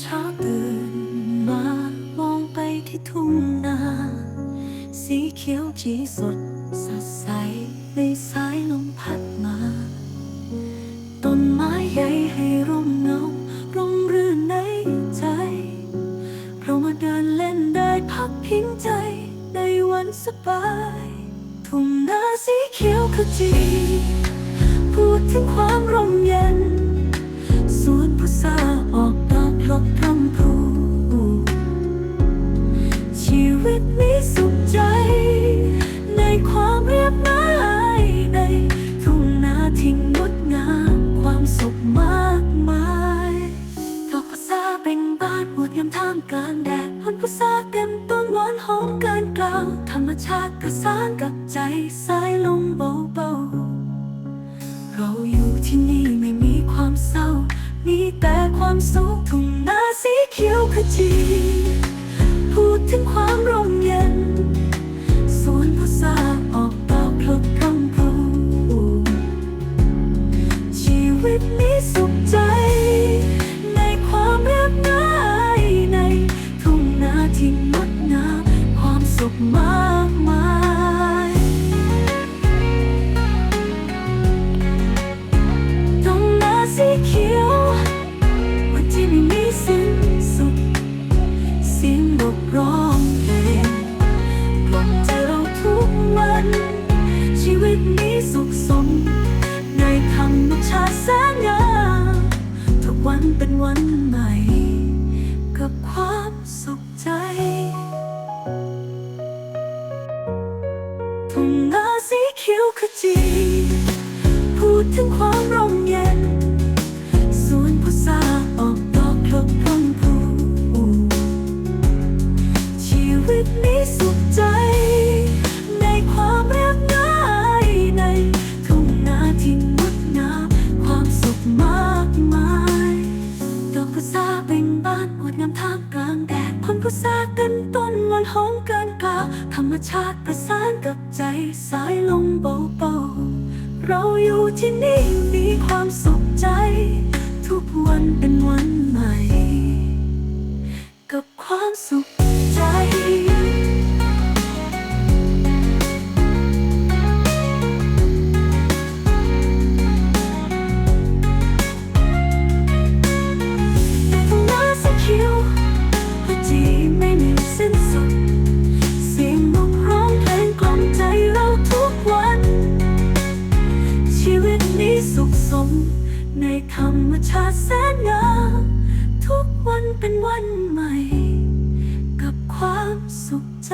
เช้าตื่นมามองไปที่ทุ่งนา สีเขียวจีสดสดใสในสายลมพัดมา ต้นไม้ใหญ่ให้ร่มเงาร่มรื่นในใจ เรามาเดินเล่นได้พักพิงใจในวันสบาย ทุ่งนาสีเขียวขจีพูดถึงความร่มเย็นสวนพุทราออกดอก บพรำพูชีวิตมีสุขใจ ในความเรียบง่ายในทุ่งนาที่งดงามความสุขมากมายดอกพุทราเบ่งบานอวดงามท่ามกลางแดดผลพุทราเต็มต้นหวานหอมเกินกล่าว ธรรมชาติประสานกับใจสายลมเบาๆเราอยู่ที่นี่ไม่มี แต่ความสุขทุ่งนาสีเขียวขจี พูดถึงความร่มเย็น สวนพุทราออกดอกพลบพรำพรูชีวิตมีสุขใจ ในความเรียบง่ายในทุ่งนาที่งดงามความสุขมา สียงนกร้องเพลงปลุกใจเราทุกวัน ชีวิตนี้สุขสม ในธรรมชาติแสนงามทุกวันเป็นวันใหม่ กับความสุขใจทุ่งนาสีเขียวขจีพูดถึงความ ชีวิตนี้สุขใจ ในความเรียบง่ายในทุ่งนาที่งดงามความสุขมากมายดอกพุทราเบ่งบานอวดงามท่ามกลางแดดผลพุทราเต็มต้นมันหอมเกินกาธรรมชาติประสานกับใจสายลมเบาๆเราอยู่ที่นี่มีความสุขใจ ทุกวันเป็นวันใหม่ กับความสุข รมชาติแสนงามทุกวันเป็นวันใหม่ กับความสุขใจ